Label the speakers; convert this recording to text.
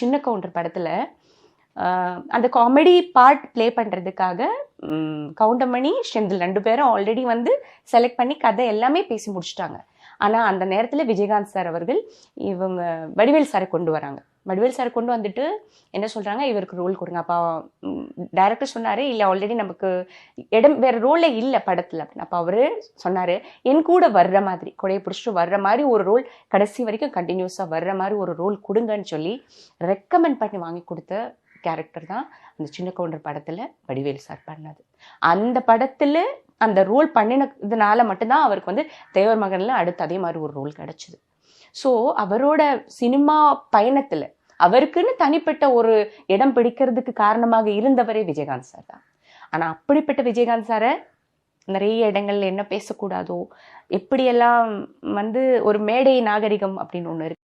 Speaker 1: சின்ன கவுண்டர் படத்தில் அந்த காமெடி பார்ட் ப்ளே பண்ணுறதுக்காக கவுண்டமணி செந்தில் ரெண்டு பேரும் ஆல்ரெடி வந்து செலக்ட் பண்ணி கதை எல்லாமே பேசி முடிச்சிட்டாங்க. ஆனால் அந்த நேரத்தில் விஜயகாந்த் சார் அவர்கள் இவங்க வடிவேல் சாரை கொண்டு வராங்க. வடிவேல் சார் கொண்டு வந்துட்டு என்ன சொல்கிறாங்க இவருக்கு ரோல் கொடுங்க. அப்போ டேரக்டர் சொன்னார் இல்லை ஆல்ரெடி நமக்கு இடம் வேறு ரோலே இல்லை படத்தில். அப்படின்னு. அப்போ அவர் சொன்னார் என் கூட வர்ற மாதிரி கொடையை பிடிச்சிட்டு வர்ற மாதிரி ஒரு ரோல் கடைசி வரைக்கும் கண்டினியூஸாக வர்ற மாதிரி ஒரு ரோல் கொடுங்கன்னு சொல்லி ரெக்கமெண்ட் பண்ணி வாங்கி கொடுத்த கேரக்டர் தான் அந்த சின்ன கவுண்டர் படத்தில் வடிவேல் சார் பண்ணது. அந்த படத்தில் அந்த ரோல் பண்ணினதுனால மட்டும்தான் அவருக்கு வந்து தேவர் மகனில் அடுத்து அதே மாதிரி ஒரு ரோல் கிடச்சிது. ஸோ அவரோட சினிமா பயணத்தில் அவருக்குன்னு தனிப்பட்ட ஒரு இடம் பிடிக்கிறதுக்கு காரணமாக இருந்தவரே விஜயகாந்த் சார் தான். ஆனால் அப்படிப்பட்ட விஜயகாந்த் சாரை நிறைய இடங்கள்ல என்ன பேசக்கூடாதோ எப்படியெல்லாம் வந்து ஒரு மேடை நாகரிகம் அப்படின்னு ஒன்று இருக்கு.